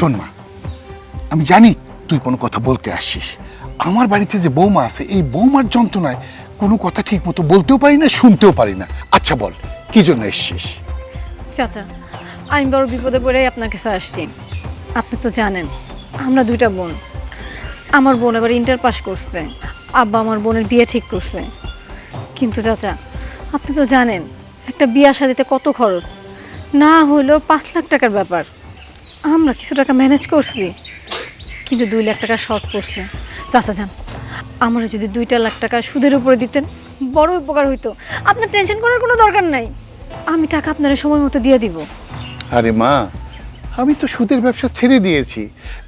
শোন মা, আমি জানি তুই কোনো কথা বলতে আসছিস। আমার বাড়িতে যে বৌমা আছে, এই বৌমার যন্ত্রণায় কোনো কথা ঠিক মতো বলতেও পারি না, শুনতেও পারি না। আচ্ছা বল, কি জন্য এসছিস? চাচা, আমি বড় বিপদে পড়েই আপনার কাছে আসছি। আপনি তো জানেন, আমরা দুইটা বোন। আমার বোন এবার ইন্টার পাস করছে, আব্বা আমার বোনের বিয়ে ঠিক করছে। কিন্তু চাচা, আপনি তো জানেন, একটা বিয়া শাদিতে কত খরচ? না হলেও পাঁচ লাখ টাকার ব্যাপার। আমরা কিছু টাকা ম্যানেজ করছি কিন্তু দুই লাখ টাকা শর্ট পড়ছে চাচা যান আমরা যদি দুইটা লাখ টাকা সুদের উপরে দিতেন বড় উপকার হইতো। আপনার টেনশন করার কোনো দরকার নাই। আমি টাকা আপনার সময় মতো দিয়ে দিব। আরে মা আমি তো সুদের ব্যবসা ছেড়ে দিয়েছি।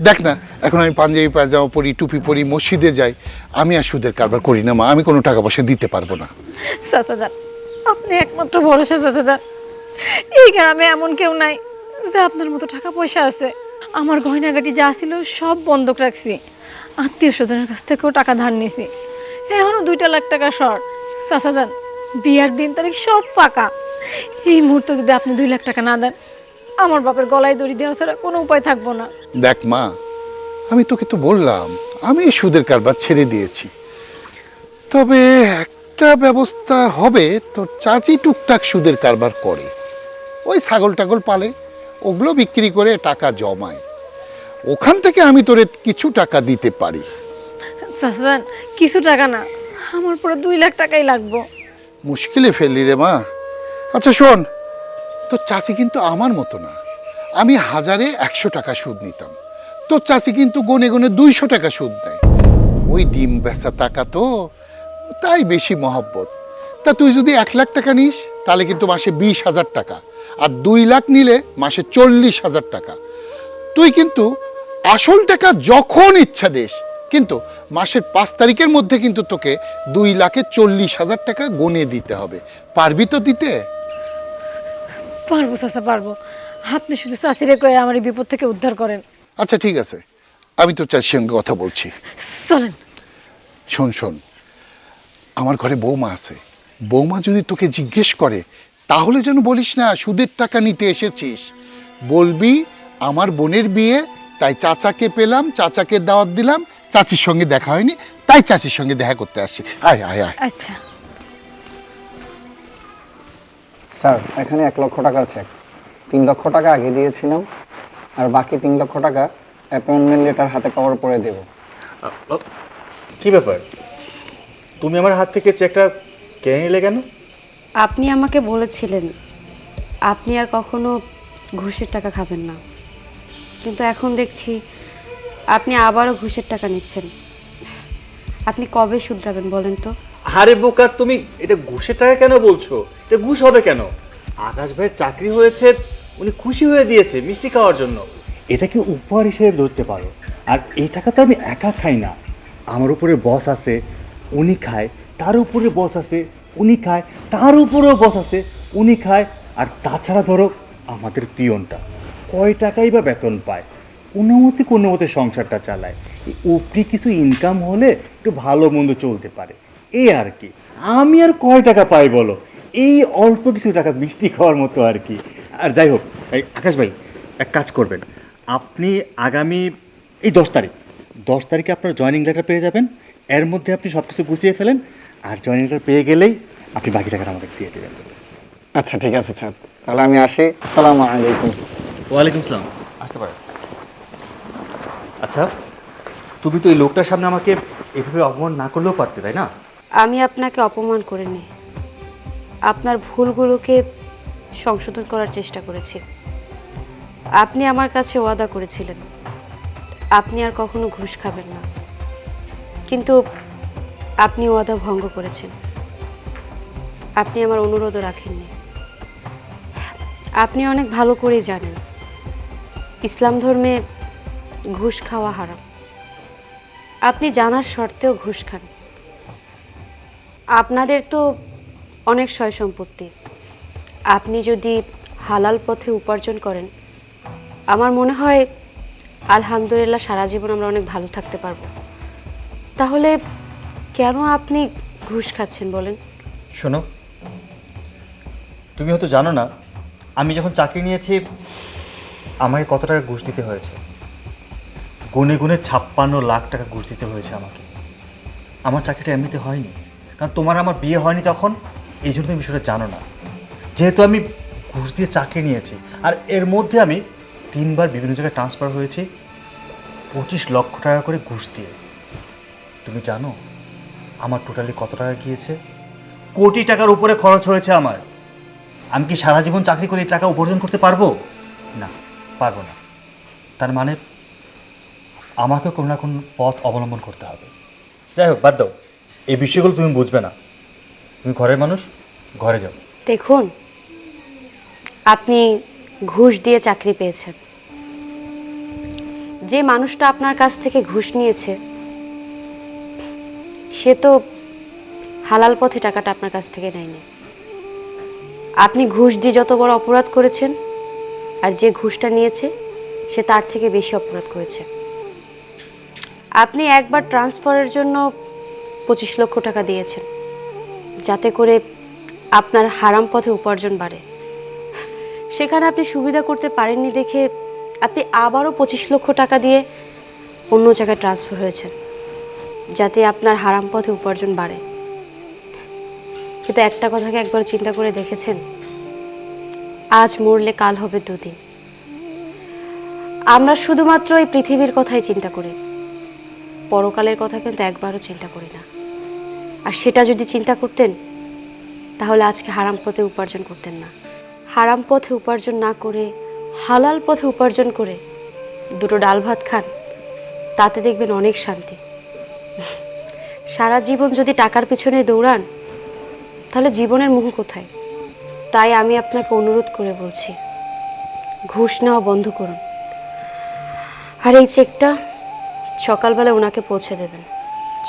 দেখ না এখন আমি পাঞ্জাবি পায়জামা পরি টুপি পরি মসজিদে যাই আমি আর সুদের কারবার করি না মা আমি কোনো টাকা পয়সা দিতে পারব না। চাচাদার আপনি একমাত্র ভরসা চাচাদার এই গ্রামে এমন কেউ নাই। যে আপনার মতো টাকা পয়সা আছে, আমার গয়নাগাটি যা ছিল সব বন্ধক রাখছি। আত্মীয় স্বজনের কাছ থেকেও টাকা ধার নিছি। এখনও দুইটা লাখ টাকা শর্ট চাচাদান বিয়ার দিন তারিখ সব পাকা। এই মুহূর্তে যদি আপনি দুই লাখ টাকা না দেন, আমার বাপের গলায় দড়ি দেওয়া ছাড়া কোনো উপায় থাকব না। দেখ মা, আমি তোকে তো বললাম, আমি সুদের কারবার ছেড়ে দিয়েছি। তবে একটা ব্যবস্থা হবে, তোর চাচি টুকটাক সুদের কারবার করে। ওই ছাগল টাগল পালে ওগুলো বিক্রি করে টাকা জমায়। ওখান থেকে আমি তোরে কিছু টাকা দিতে পারি। কিছু টাকা না আমার পুরো দুই লাখ টাকাই লাগবো। মুশকিলে ফেললি রে মা। আচ্ছা শোন তোর চাচি কিন্তু আমার মতো না। আমি হাজারে একশো টাকা সুদ নিতাম। তোর চাচি কিন্তু গনে গনে দুইশো টাকা সুদ দেয়। ওই ডিম বেচা টাকা তো তাই বেশি মহব্বত। তা তুই যদি এক লাখ টাকা নিস তাহলে কিন্তু মাসে বিশ হাজার টাকা। আর দুই লাখ নিলে মাসে চল্লিশ হাজার টাকা। তুই কিন্তু আসল টাকা যখন ইচ্ছা দেশ কিন্তু মাসের পাঁচ তারিখের মধ্যে কিন্তু তোকে দুই লাখে চল্লিশ হাজার টাকা গনে দিতে হবে। পারবি তো দিতে? পারব চাচা পারব। আপনি শুধু চাষিরে কয়ে আমার এই বিপদ থেকে উদ্ধার করেন। আচ্ছা ঠিক আছে। আমি তোর চাষির সঙ্গে কথা বলছি। চলেন। শোন শোন। আমার ঘরে বৌমা আছে। বৌমা যদি তোকে জিজ্ঞেস করে তাহলে যেন বলিস না সুদের টাকা নিতে এসেছিস। বলবি আমার বোনের বিয়ে তাই চাচাকে পেলাম চাচাকে দাওয়াত দিলাম চাচির সঙ্গে দেখা হয়নি তাই চাচির সঙ্গে দেখা করতে আসছি। আয় আয় আয়। আচ্ছা। স্যার এখানে এক লক্ষ টাকার চেক তিন লক্ষ টাকা আগে দিয়েছিলাম আর বাকি তিন লক্ষ টাকা অ্যাপয়েন্টমেন্ট লেটার হাতে পাওয়ার পরে দেব। কি ব্যাপার? তুমি আমার হাত থেকে চেকটা কেড়ে নিলে কেন? আপনি আমাকে বলেছিলেন আপনি আর কখনো ঘুষের টাকা খাবেন না। কিন্তু এখন দেখছি আপনি আবারও ঘুষের টাকা নিচ্ছেন। আপনি কবে শুধরাবেন বলেন তো? আরে বোকা তুমি এটা ঘুষের টাকা কেন বলছো? এটা ঘুষ হবে কেন? আকাশ ভাইয়ের চাকরি হয়েছে উনি খুশি হয়ে দিয়েছে মিষ্টি খাওয়ার জন্য। এটাকে উপহার হিসেবে ধরতে পারো। আর এই টাকা তো আমি একা খাই না। আমার উপরে বস আছে উনি খায় তার উপরে বস আছে উনি খায়, তার উপরেও বস আছে, উনি খায়, আর তাছাড়া ধরো আমাদের পিয়নটা, কয় টাকাই বা বেতন পায় কোনো মতে কোনো মতে সংসারটা চালায় উপরি কিছু ইনকাম হলে একটু ভালো মন্দ চলতে পারে এই আর কি, আমি আর কয় টাকা পাই বলো, এই অল্প কিছু টাকা মিষ্টি খাওয়ার মতো আর কি, আর যাই হোক আকাশ ভাই, এক কাজ করবেন, আপনি আগামী, এই দশ তারিখ, দশ তারিখে আপনার জয়েনিং লেটার পেয়ে যাবেন, এর মধ্যে আপনি সব কিছু গুছিয়ে ফেলেন আর জয়েনিং লেটার পেয়ে গেলেই আপনি বাকি টাকাটা আমাদের দিয়ে দেবেন। আচ্ছা ঠিক আছে স্যার। তাহলে আমি আসি। আসসালামু আলাইকুম। ওয়ালাইকুম সালাম আসতে পারেন। আচ্ছা তুমি তো এই লোকটার সামনে আমাকে এভাবে অপমান না করলেও পারতে তাই না? আমি আপনাকে অপমান করিনি। আপনার ভুলগুলোকে সংশোধন করার চেষ্টা করেছি। আপনি আমার কাছে ওয়াদা করেছিলেন। আপনি আর কখনো ঘুষ খাবেন না। কিন্তু আপনি ওয়াদা ভঙ্গ করেছেন। আপনি আমার অনুরোধও রাখেননি। আপনি অনেক ভালো করেই জানেন, ইসলাম ধর্মে ঘুষ খাওয়া হারাম। আপনি জানার শর্তেও ঘুষ খান। আপনাদের তো অনেক সয় সম্পত্তি। আপনি যদি হালাল পথে উপার্জন করেন, আমার মনে হয় আলহামদুলিল্লাহ সারা জীবন আমরা অনেক ভালো থাকতে পারব। তাহলে কেন আপনি ঘুষ খাচ্ছেন বলেন? শোনো, তুমি হয়তো জানো না, আমি যখন চাকরি নিয়েছি, আমাকে কত টাকা ঘুষ দিতে হয়েছে। গুনে গুনে ছাপ্পান্ন লাখ টাকা ঘুষ দিতে হয়েছে আমাকে। আমার চাকরিটা এমনিতে হয়নি, কারণ তোমার আমার বিয়ে হয়নি তখন, এই জন্য তুমি বিষয়টা জানো না। যেহেতু আমি ঘুষ দিয়ে চাকরি নিয়েছি, আর এর মধ্যে আমি তিনবার বিভিন্ন জায়গায় ট্রান্সফার হয়েছি, পঁচিশ লক্ষ টাকা করে ঘুষ দিয়ে। তুমি জানো? আমার টোটালি কত টাকা গিয়েছে? কোটি টাকার উপরে খরচ হয়েছে আমার। আমি কি সারা জীবন চাকরি করে এই টাকা উপার্জন করতে পারব? না পারব না। তার মানে আমাকে কোনো না কোনো পথ অবলম্বন করতে হবে। যাই হোক, বাদ দাও। এই বিষয়গুলো তুমি বুঝবে না। তুমি ঘরের মানুষ, ঘরে যাও। দেখুন, আপনি ঘুষ দিয়ে চাকরি পেয়েছেন। যে মানুষটা আপনার কাছ থেকে ঘুষ নিয়েছে সে তো হালাল পথে টাকাটা আপনার কাছ থেকে নেয়নি। আপনি ঘুষ দিয়ে যত বড় অপরাধ করেছেন, আর যে ঘুষটা নিয়েছে, সে তার থেকে বেশি অপরাধ করেছে। আপনি একবার ট্রান্সফারের জন্য পঁচিশ লক্ষ টাকা দিয়েছেন, যাতে করে আপনার হারাম পথে উপার্জন বাড়ে। সেখানে আপনি সুবিধা করতে পারেননি দেখে আপনি আবারও পঁচিশ লক্ষ টাকা দিয়ে অন্য জায়গায় ট্রান্সফার হয়েছেন। যাতে আপনার হারাম পথে উপার্জন বাড়ে। কিন্তু একটা কথাকে একবার চিন্তা করে দেখেছেন? আজ মরলে কাল হবে দুদিন। আমরা শুধুমাত্র এই পৃথিবীর কথাই চিন্তা করি। পরকালের কথা কিন্তু একবারও চিন্তা করি না। আর সেটা যদি চিন্তা করতেন, তাহলে আজকে হারাম পথে উপার্জন করতেন না। হারাম পথে উপার্জন না করে, হালাল পথে উপার্জন করে দুটো ডাল ভাত খান, তাতে দেখবেন অনেক শান্তি। সারা জীবন যদি টাকার পিছনে দৌড়ান তাহলে জীবনের মুখ কোথায়? তাই আমি আপনাকে অনুরোধ করে বলছি ঘুষ নেওয়া বন্ধ করুন। আর এই চেকটা সকালবেলা ওনাকে পৌঁছে দেবেন।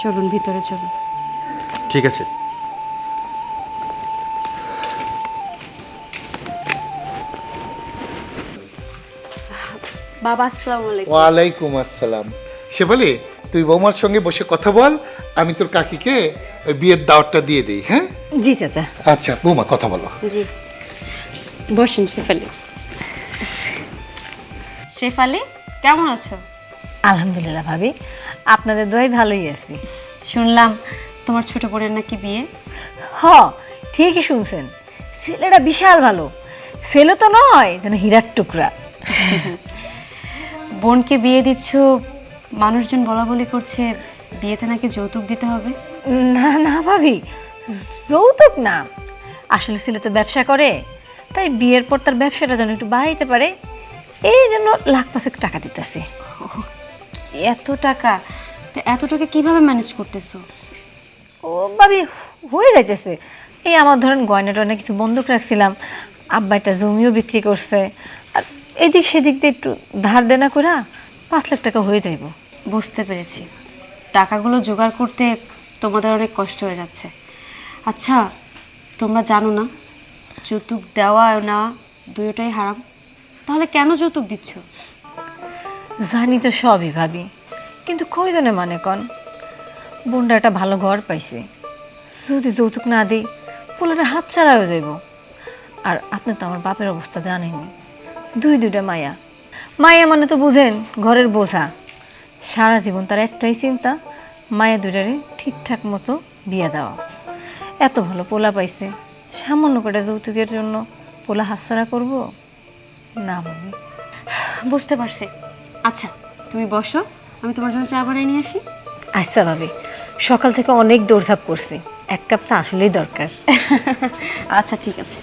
চলুন ভিতরে চলুন। ঠিক আছে। বাবা আসসালামু আলাইকুম। ওয়ালাইকুম আসসালাম। শেফালি তুই বৌমার সঙ্গে বসে কথা বল আমি তোর কাকিকে ওই বিয়ের দাওয়াতটা দিয়ে দিই হ্যাঁ? জি চাচা। আচ্ছা বৌমা কথা বলো। জি। বসুন শেফালি। শেফালি কেমন আছো? আলহামদুলিল্লাহ ভাবি। আপনাদের দোয়াই ভালোই আছি। শুনলাম তোমার ছোট বোনের নাকি বিয়ে? হ ঠিকই শুনছেন। ছেলেটা বিশাল ভালো। ছেলে তো নয় যেন হীরার টুকরা। বোনকে বিয়ে দিচ্ছ মানুষজন বলা বলি করছে বিয়েতে নাকি যৌতুক দিতে হবে? না না ভাবি যৌতুক না। আসলে ছেলে তো ব্যবসা করে তাই বিয়ের পর তার ব্যবসাটা যেন একটু বাড়াইতে পারে এই জন্য লাখ পাঁচেক টাকা দিতেছে। এত টাকা? তো এত টাকা কীভাবে ম্যানেজ করতেছো? ও ভাবি হয়ে যাইতেছে। এই আমার ধরেন গয়না টয়না কিছু বন্ধক রাখছিলাম আব্বা একটা জমিও বিক্রি করছে আর এদিক সেদিক দিয়ে একটু ধার দেনা করে পাঁচ লাখ টাকা হয়ে যাইব। বুঝতে পেরেছি। টাকাগুলো জোগাড় করতে তোমাদের অনেক কষ্ট হয়ে যাচ্ছে। আচ্ছা তোমরা জানো না, যৌতুক দেওয়া নেওয়া দুটোটাই হারাম। তাহলে কেন যৌতুক দিচ্ছ? জানি তো সবই ভাবি, কিন্তু কয়জনে মানে কন? বোনটা একটা ভালো ঘর পাইছে। যদি যৌতুক না দিই, পোলারে হাত ছাড়া হয়ে যাইব। আর আপনি তো আমার বাপের অবস্থা জানেনই। দুই দুইটা মায়া। মায়া মানে তো বুঝেন, ঘরের বোঝা। সারা জীবন তার একটাই চিন্তা মায়া দুইটারে ঠিকঠাক মতো বিয়ে দেওয়া। এত ভালো পোলা পাইছে সামান্য করে যৌতুকের জন্য পোলা হাতছাড়া করব? না ভাবি বুঝতে পারছি। আচ্ছা তুমি বসো আমি তোমার জন্য চা বানিয়ে নিয়ে আসি। আচ্ছা ভাবি সকাল থেকে অনেক দৌড়ধাপ করছি। এক কাপ চা আসলেই দরকার। আচ্ছা ঠিক আছে।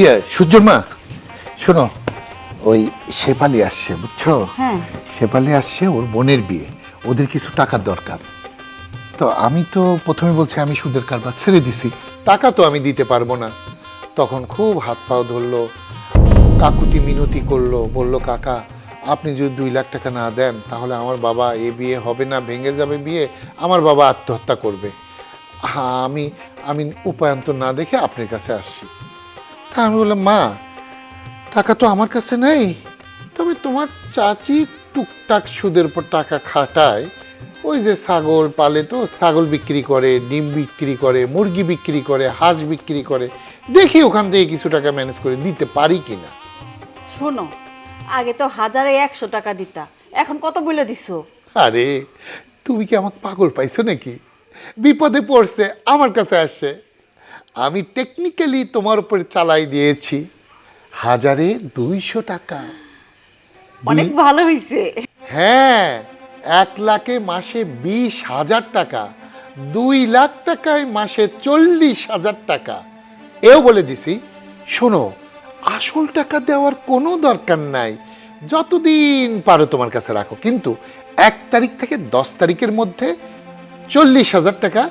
ইয়ে সূর্যর মা? শোনো ওই শেফালি আসছে বুঝছ? হ্যাঁ। শেফালি আসছে ওর বোনের বিয়ে। ওদের কিছু টাকার দরকার। তো আমি তো প্রথমে বলছি আমি সুদের কারবার ছেড়ে দিছি। টাকা তো আমি দিতে পারব না। তখন খুব হাত পাও ধরলো কাকুতি মিনতি করল বলল কাকা আপনি যদি দুই লাখ টাকা না দেন তাহলে আমার বাবা এ বিয়ে হবে না ভেঙে যাবে বিয়ে। আমার বাবা আত্মহত্যা করবে। হ্যাঁ আমি আমি উপায়ন্ত না দেখে আপনার কাছে আসছি। তা আমি বললাম মা টাকা তো আমার কাছে নেই। তবে তোমার চাচি টুকটাক সুদের উপর টাকা খাটায়। ওই যে ছাগল পালে তো ছাগল বিক্রি করে ডিম বিক্রি করে মুরগি বিক্রি করে হাঁস বিক্রি করে। দেখি ওখান থেকে কিছু টাকা ম্যানেজ করে দিতে পারি কিনা। শোনো আগে তো হাজারে একশো টাকা দিতা। এখন কত বলে দিছো? আরে তুমি কি আমাকে পাগল পাইছো নাকি? বিপদে পড়ছে আমার কাছে আসছে। আমি টেকনিক্যালি তোমার উপরে চালাই দিয়েছি। হাজারে দুইশো টাকা। অনেক ভালো হয়েছে হ্যাঁ এক লাখে মাসে বিশ হাজার টাকা দুই লাখ টাকায় মাসে চল্লিশ হাজার টাকা। এও বলে দিছি শোনো আসল টাকা দেওয়ার কোনো দরকার নাই। যতদিন পারো তোমার কাছে রাখো। কিন্তু এক তারিখ থেকে দশ তারিখের মধ্যে চল্লিশ হাজার টাকা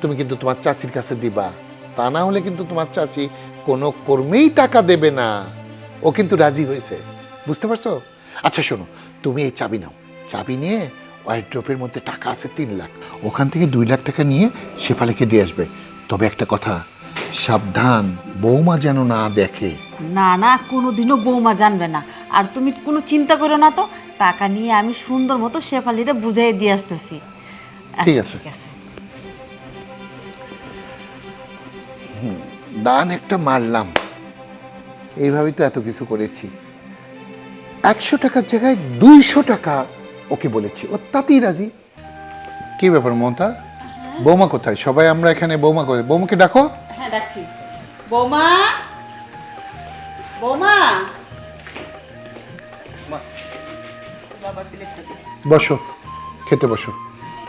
তুমি কিন্তু তোমার চাষির কাছে দিবা। তা না হলে কিন্তু তোমার চাচি কোনো কর্মেই টাকা দেবে না। ও কিন্তু রাজি হয়েছে। বুঝতে পারছ? আচ্ছা শোনো তুমি এই চাবি নাও। চাবি নিয়ে ওয়াইড্রপের মধ্যে টাকা আছে তিন লাখ। ওখান থেকে দুই লাখ টাকা নিয়ে শেফালিকে দিয়ে আসবে। তবে একটা কথা সাবধান বৌমা যেন না দেখে। না না কোনোদিনও বৌমা জানবে না। আর তুমি কোনো চিন্তা করো না তো। টাকা নিয়ে আমি সুন্দর মতো শেফালিটা বুঝাই দিয়ে আসতেছি। ঠিক আচ্ছা, আছে। দান একটা মারলাম। এইভাবেই তো এত কিছু করেছি। একশো টাকার জায়গায় দুইশো টাকা ওকে বলেছি। ও তাতেই রাজি। কি ব্যাপার মমতা? বৌমা কোথায়? সবাই আমরা এখানে বৌমা কোথায়? বৌমাকে ডাকো। হ্যাঁ ডাকছি। বৌমা? বৌমা? বসো খেতে বসো।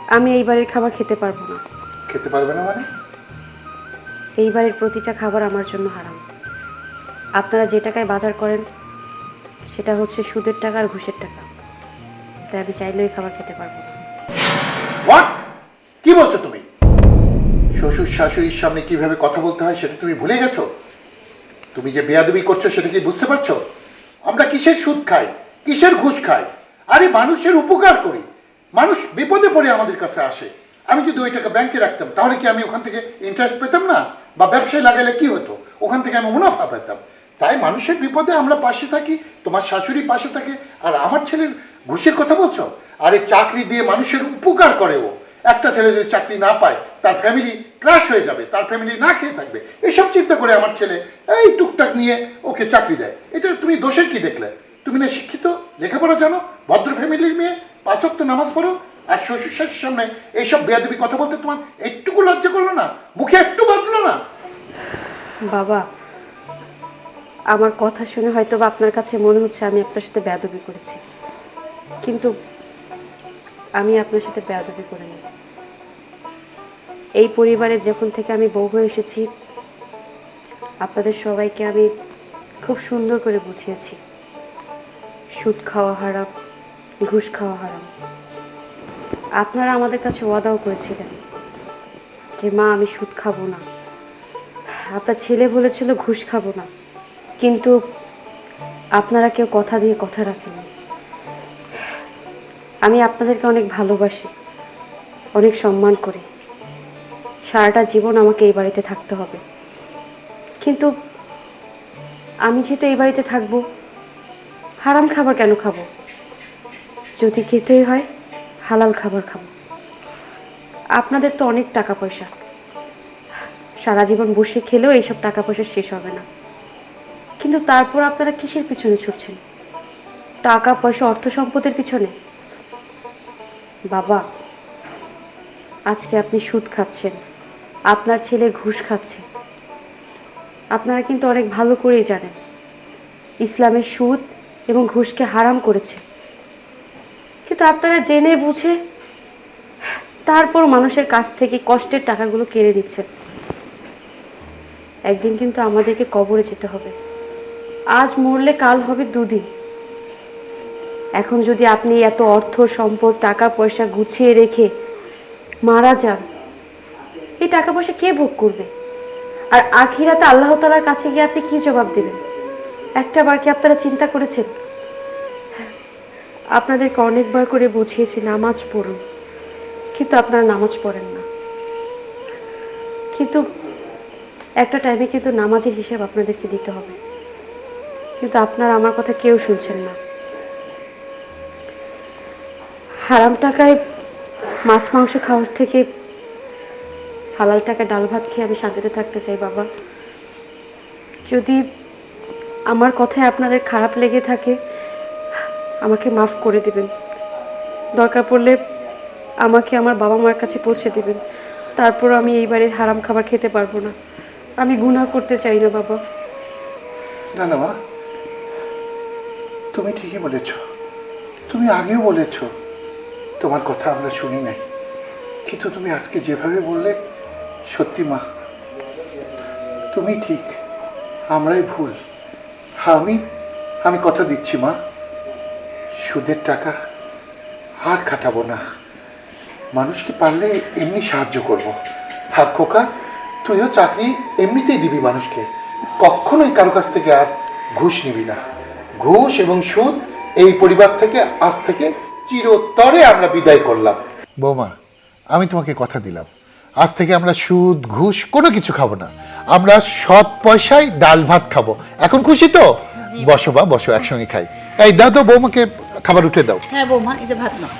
আমি এইবারের খাবার খেতে পারব না। খেতে পারবে না মানে? এই বাড়ির প্রতিটা খাবার আমার জন্য হারাম। আপনারা যে টাকায় বাজার করেন, সেটা হচ্ছে সুদের টাকা আর ঘুষের টাকা। তাই আমি চাইলে এই খাবার খেতে পারব কি বলছো তুমি? শ্বশুর শাশুড়ির সামনে কীভাবে কথা বলতে হয় সেটা তুমি ভুলে গেছো? তুমি যে বেয়াদবি করছ সেটা কি বুঝতে পারছ? আমরা কিসের সুদ খাই? কিসের ঘুষ খাই? আরে মানুষের উপকার করি। মানুষ বিপদে পড়ে আমাদের কাছে আসে। আমি যদি ওই টাকা ব্যাংকে রাখতাম, তাহলে কি আমি ওখান থেকে ইন্টারেস্ট পেতাম না? বা ব্যবসায় লাগালে কি হতো? ওখান থেকে আমি মুনাফা পেতাম। তাই মানুষের বিপদে আমরা পাশে থাকি, তোমার শাশুড়ি পাশে থাকে, আর আমার ছেলের ঘুষের কথা বলছো? আরে চাকরি দিয়ে মানুষের উপকার করে ও। একটা ছেলে যদি চাকরি না পায়, তার ফ্যামিলি ক্রাশ হয়ে যাবে, তার ফ্যামিলি না খেয়ে থাকবে। এসব চিন্তা করে আমার ছেলে এই টুকটাক নিয়ে ওকে চাকরি দেয়। এটা তুমি দোষের কি দেখলে? তুমি না শিক্ষিত? লেখাপড়া জানো? ভদ্র ফ্যামিলির মেয়ে পাঁচক নামাজ পড়ো আর শ্বশুর শাশুর সামনে এইসব বেয়াদবি কথা বলতে তোমার একটুকু লজ্জা করল না? মুখে একটু বাঁধলো না? বাবা, আমার কথা শুনে হয়তো বা আপনার কাছে মনে হচ্ছে আমি আপনার সাথে বেয়াদবি করেছি। কিন্তু আমি আপনার সাথে বেয়াদবি করিনি। এই পরিবারে যখন থেকে আমি বউ হয়ে এসেছি, আপনাদের সবাইকে আমি খুব সুন্দর করে বুঝিয়েছি। সুদ খাওয়া হারাম, ঘুষ খাওয়া হারাম। আপনারা আমাদের কাছে ওয়াদাও করেছিলেন যে, মা, আমি সুদ খাব না। আপনার ছেলে বলেছিল ঘুষ খাব না। কিন্তু আপনারা কেউ কথা দিয়ে কথা রাখেনি আমি আপনাদেরকে অনেক ভালোবাসি, অনেক সম্মান করি। সারাটা জীবন আমাকে এই বাড়িতে থাকতে হবে। কিন্তু আমি যেহেতু এই বাড়িতে থাকব, হারাম খাবার কেন খাব? যদি খেতেই হয় হালাল খাবার খাব। আপনাদের তো অনেক টাকা পয়সা। সারা জীবন বসে খেলেও এইসব টাকা পয়সা শেষ হবে না। কিন্তু তারপর আপনারা কিসের পিছনে ছুটছেন? টাকা, পয়সা, অর্থ সম্পদের পিছনে? বাবা, আজকে আপনি সুদ খাচ্ছেন। আপনার ছেলে ঘুষ খাচ্ছে। আপনারা কিন্তু অনেক ভালো করেই জানেন। ইসলামের সুদ এবং ঘুষকে হারাম করেছে। কিন্তু আপনারা জেনে বুঝে তারপর মানুষের কাছ থেকে কষ্টের টাকাগুলো কেড়ে নিচ্ছেন একদিন কিন্তু আমাদেরকে কবরে যেতে হবে। আজ মরলে কাল হবে দুদিন। এখন যদি আপনি এত অর্থ, সম্পদ, টাকা, পয়সা গুছিয়ে রেখে মারা যান, এই টাকা পয়সা কে ভোগ করবে? আর আখিরাতে আল্লাহ তালার কাছে গিয়ে আপনি কি জবাব দেবেন? একটা বার কি আপনারা চিন্তা করেছেন? আপনাদেরকে অনেকবার করে বুঝিয়েছি, নামাজ পড়ুন। কিন্তু আপনারা নামাজ পড়েন না। কিন্তু একটা টাইমে কিন্তু নামাজের হিসাব আপনাদেরকে দিতে হবে। কিন্তু আপনারা আমার কথা কেউ শুনছেন না। হারাম টাকায় মাছ, মাংস খাওয়ার থেকে হালাল টাকা ডাল ভাত খেয়ে আমি শান্তিতে থাকতে চাই, বাবা। যদি আমার কথায় আপনাদের খারাপ লেগে থাকে আমাকে মাফ করে দিবেন। দরকার পড়লে আমাকে আমার বাবা মার কাছে পৌঁছে দিবেন। তারপর আমি এই বাড়ির হারাম খাবার খেতে পারব না। আমি গুনাহ করতে চাই না, বাবা। না না, মা। তুমি ঠিকই বলেছ। তুমি আগেও বলেছ, তোমার কথা আমরা শুনি নাই। কিন্তু তুমি আজকে যেভাবে বললে, সত্যি, মা। তুমি ঠিক, আমরাই ভুল। আমি আমি কথা দিচ্ছি, মা। সুদের টাকা আর খাটাবো না। মানুষকে পারলে এমনি সাহায্য করব। আর খোকা তুইও চাকরি এমনিতেই দিবি মানুষকে। কখনোই কারও কাছ থেকে আর ঘুষ নিবি না। ঘুষ এবং সুদ এই পরিবার থেকে আজ থেকে চিরতরে আমরা বিদায় করলাম। বৌমা আমি তোমাকে কথা দিলাম। আজ থেকে আমরা সুদ ঘুষ কোনো কিছু খাব না। আমরা সৎ পয়সায় ডাল ভাত খাব। এখন খুশি তো? বসো বা বসো একসঙ্গে খাই। এই দাদা বৌমাকে খাবার উঠে দাও। হ্যাঁ বৌমা এই যে ভাত নাও।